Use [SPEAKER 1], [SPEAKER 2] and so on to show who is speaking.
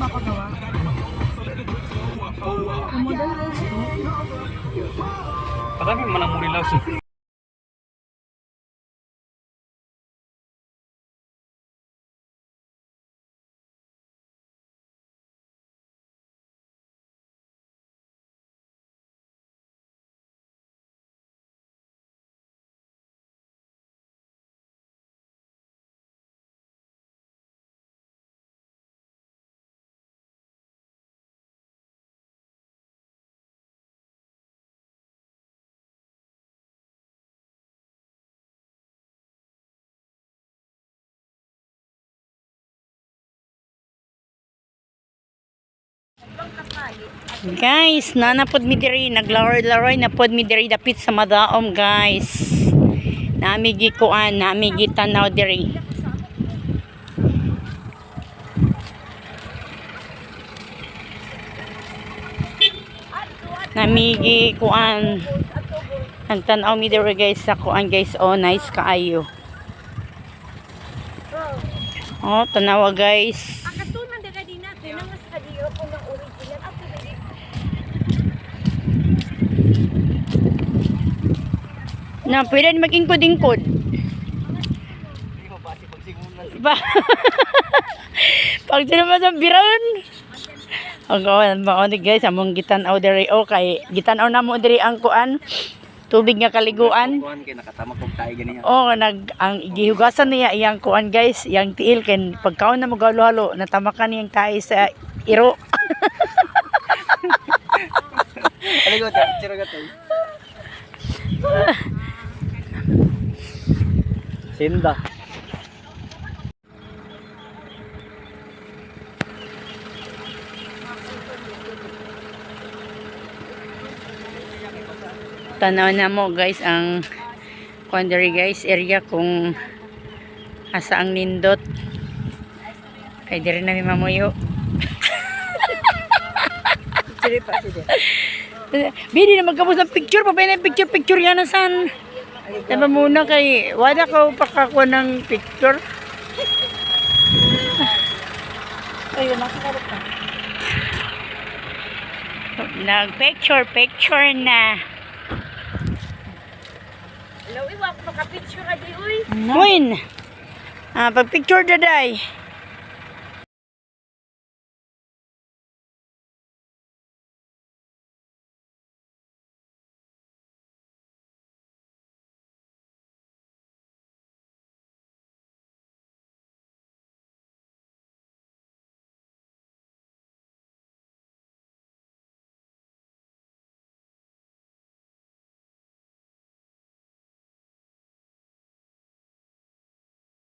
[SPEAKER 1] magpapagawa. Ang model guys, oh.
[SPEAKER 2] Marami man ang murilaw siya.
[SPEAKER 3] Guys, nanapod mi diri naglaroy-laroy na pod mi diri dapit sa madaom guys. Nami gi kuan, nami gi tanaw diri. Nami gi kuan. Nagtanaw mi diri guys sa kuan guys. Oh, nice kaayo. Oh, tanawa guys. Na, pwede na mag-ingkod-ingkod. Ba? Pag sino sa biron. Ang kawan mo ni guys, among gitan-aw diri o kay gitan-aw na mo diri ang kuan tubig nga kaliguan.
[SPEAKER 2] Kuhan kay nakatama kog tayo ganiya.
[SPEAKER 3] O nag ang gihugasan niya iyang kuan guys, iyang tiil ken pagkaon na mo halo natamakan niyang tae sa iro.
[SPEAKER 2] Aligo ta, tira ka tayo. Sinda.
[SPEAKER 3] Tanaw na mo guys ang kuan diri guys area kung asa ang nindot. Kay diri na mi mamuyo. Bidi na magkabos ng picture pa na picture picture yan na san. Diba muna kay wala ka pakakuha ng picture.
[SPEAKER 1] Ayun, nasa karot na.
[SPEAKER 3] Nag picture na.
[SPEAKER 1] Hello, iwa ko makapicture ka di, uy.
[SPEAKER 3] Muin. Ah, pag picture daday.